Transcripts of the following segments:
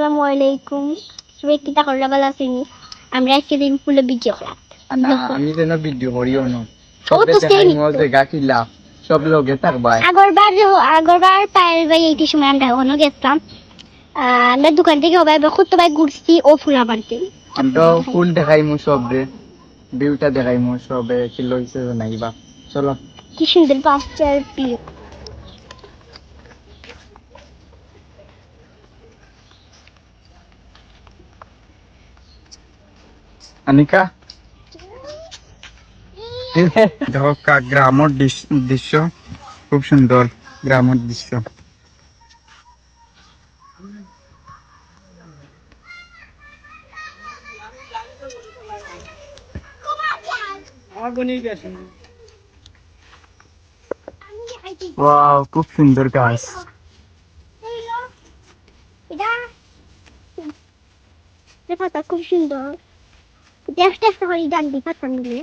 আসসালামু আলাইকুম। সবাই কিতা করলা ভালো আছেনি? আমরা আজকে দিন ফুলে ভিডিও করা। আমি যেন ভিডিও করিও না। ও তো সেই জায়গা সব লোকে থাকবাই। আগরবার আগরবার পায়ের ভাই এইটি সময় আমরা ওখানে গেছিলাম। আহ, আমরা দোকান থেকে ভাই ঘুরছি ও ফুলা বানতে আমরা ফুল দেখাইমু সব রে ভিউটা দেখাইমু সবে কি লইছে নাইবা চলো। কি সুন্দর প্রিয় আনিকা দেখো কা- গ্রামের দৃশ- দৃশ্য খুব সুন্দর গ্রামের দৃশ্য ওয়াও খুব সুন্দর গাছ এটা পাতা খুব সুন্দর দেখতে একটা করে ডান দি পাতা মিলে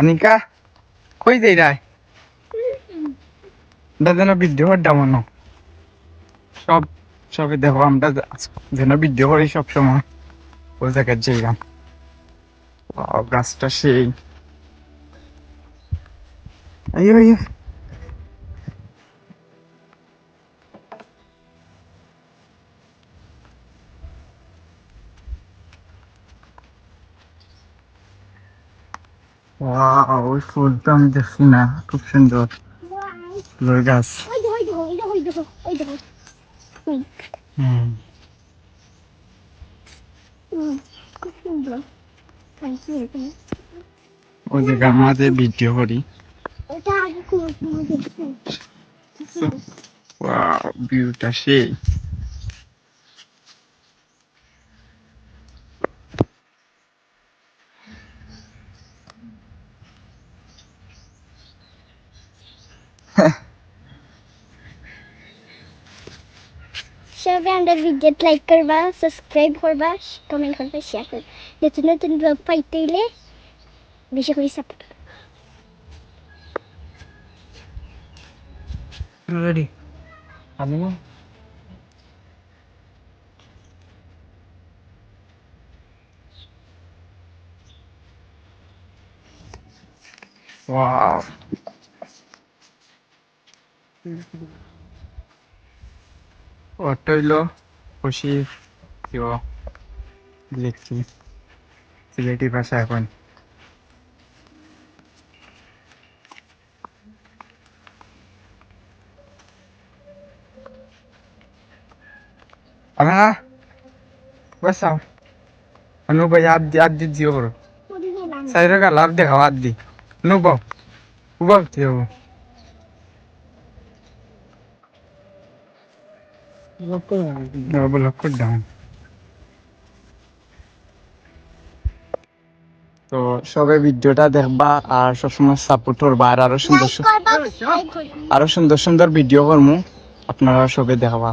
আনিকা কই যাই দাদা ভিডিও করতাম সব সবে দেখো আমরা যেন ভিডিও করি সব সময়। ওই জায়গায় Wow, গাছটা সেই। আইয়ো Wow, ওই ফুলটা আমি দেখছি না খুব সুন্দর। ফুলের গাছ ওই দেখো ওই দেখো ওই দেখো ওই দেখো ওই দেখো হুম হুম হুম খুব সুন্দর থ্যাংক ইউ ওই জায়গা আমাদের ভিডিও করি এটা আগে খুব সুন্দর দেখছি ওয়াও ভিউটা সেই সবাই আমাদের ভিডিও লাইক করবা সাবস্ক্রাইব করবা কমেন্ট করবা শেয়ার করবা নতুন নতুন ব্লগ পাইতে হলে বেশি করে সাপোর্ট রেডি আমি Wow. ওটা হইলো খুশি কেউ লিখছি সিলেটি ভাষা এখন Ano na? What's up? Ano ba yaad di ad di diyor? Sa ira ka lab de hawad di. Ano ba? Double up down. তো সবে ভিডিওটা দেখবা আর সবসময় সাপোর্ট করবা আর আরও সুন্দর আরও সুন্দর সুন্দর ভিডিও করব আপনারা সবে দেখবা।